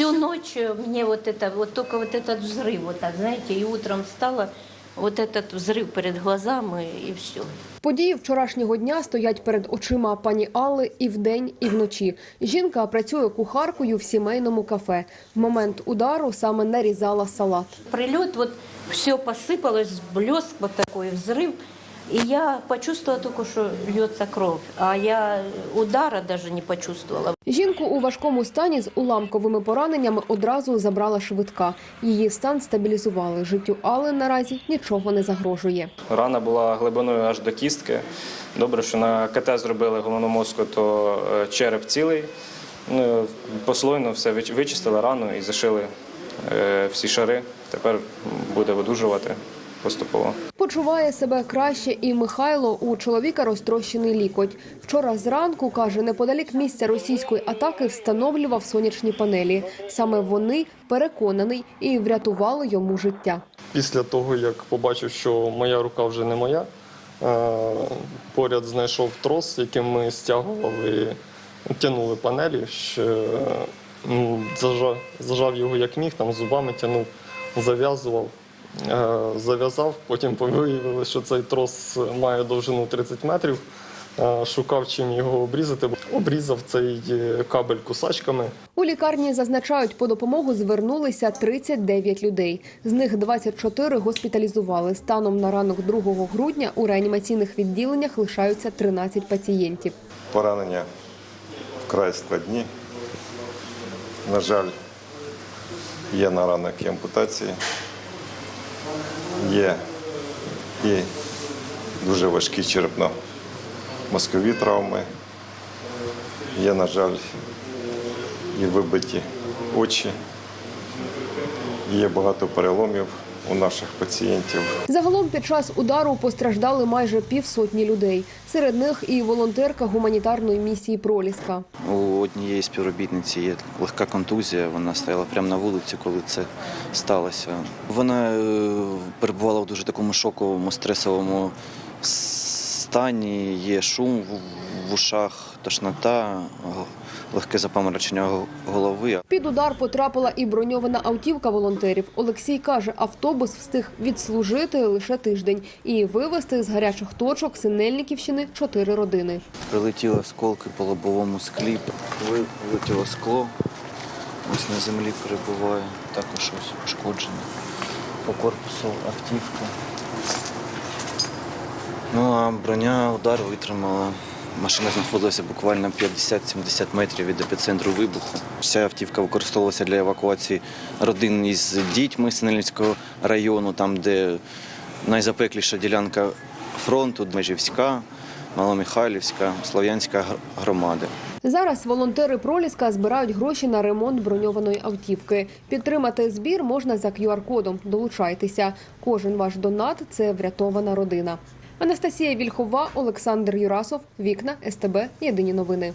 Всю ночь э, мне вот это, вот только вот этот взрыв, вот так, знаете, и утром встала, вот этот взрыв перед глазами, и все. Події вчорашнього дня стоять перед очима пані Алли і вдень, і вночі. Жінка працює кухаркою в сімейному кафе. В момент удару саме нарізала салат. Прилет, вот все посыпалось, блеск вот такой, взрыв. И я почувствовала только, что льется кровь. А я удара даже не почувствовала. Жінку у важкому стані з уламковими пораненнями одразу забрала швидка. Її стан стабілізували. Життю Алли наразі нічого не загрожує. Рана була глибиною аж до кістки. Добре, що на КТ зробили головну мозку, то е, череп цілий. Ну, послойно все вич- вичистили рану і зашили е, всі шари. Тепер буде видужувати поступово. Почуває себе краще і Михайло у чоловіка розтрощений лікоть. Вчора зранку каже, неподалік місця російської атаки встановлював сонячні панелі. Саме вони переконаний і врятували йому життя. Після того, як побачив, що моя рука вже не моя, е, поряд знайшов трос, яким ми стягували, тягнули панелі, м, зажав, зажав його як міг, там зубами тягнув, зав'язував. Е, Зав'язав, потім виявилося, що цей трос має довжину 30 метрів. Е, Шукав чим його обрізати. Обрізав цей е, кабель кусачками. У лікарні зазначають, по допомогу звернулися 39 людей. З них 24 госпіталізували. Станом на ранок 2 грудня у реанімаційних відділеннях лишаються 13 пацієнтів. Поранення вкрай складні. На жаль, є на ранок і ампутації, є і дуже важкі черепно-мозкові травми. Є, на жаль, і вибиті очі. Є багато переломів у наших пацієнтів. Загалом під час удару постраждали майже півсотні людей. Серед них і волонтерка гуманітарної місії Проліска. У однієї співробітниці є легка контузія. Вона стояла прямо на вулиці, коли це сталося. Вона е, перебувала в дуже такому шоковому стресовому стані. Є шум в- в ушах, тошнота, легке запаморочення голови. Під удар потрапила і броньована автівка волонтерів. Олексій каже, автобус встиг відслужити лише тиждень і вивезти з гарячих точок Синельниківщини чотири родини. Прилетіли осколки по лобовому склі, вилетіло скло. Ось на землі перебуває, також ось пошкодження. По корпусу автівка. Ну а броня удар витримала. Машина знаходилася буквально 50-70 метрів від епіцентру вибуху. Вся автівка використовувалася для евакуації родин із дітьми Синельницького району, там, де найзапекліша ділянка фронту, Межівська, Маломихайлівська, Слов'янська громади. Зараз волонтери Проліска збирають гроші на ремонт броньованої автівки. Підтримати збір можна за QR-кодом. Долучайтеся. Кожен ваш донат це врятована родина. Анастасія Вільхова, Олександр Юрасов, Вікна СТБ. Єдині новини.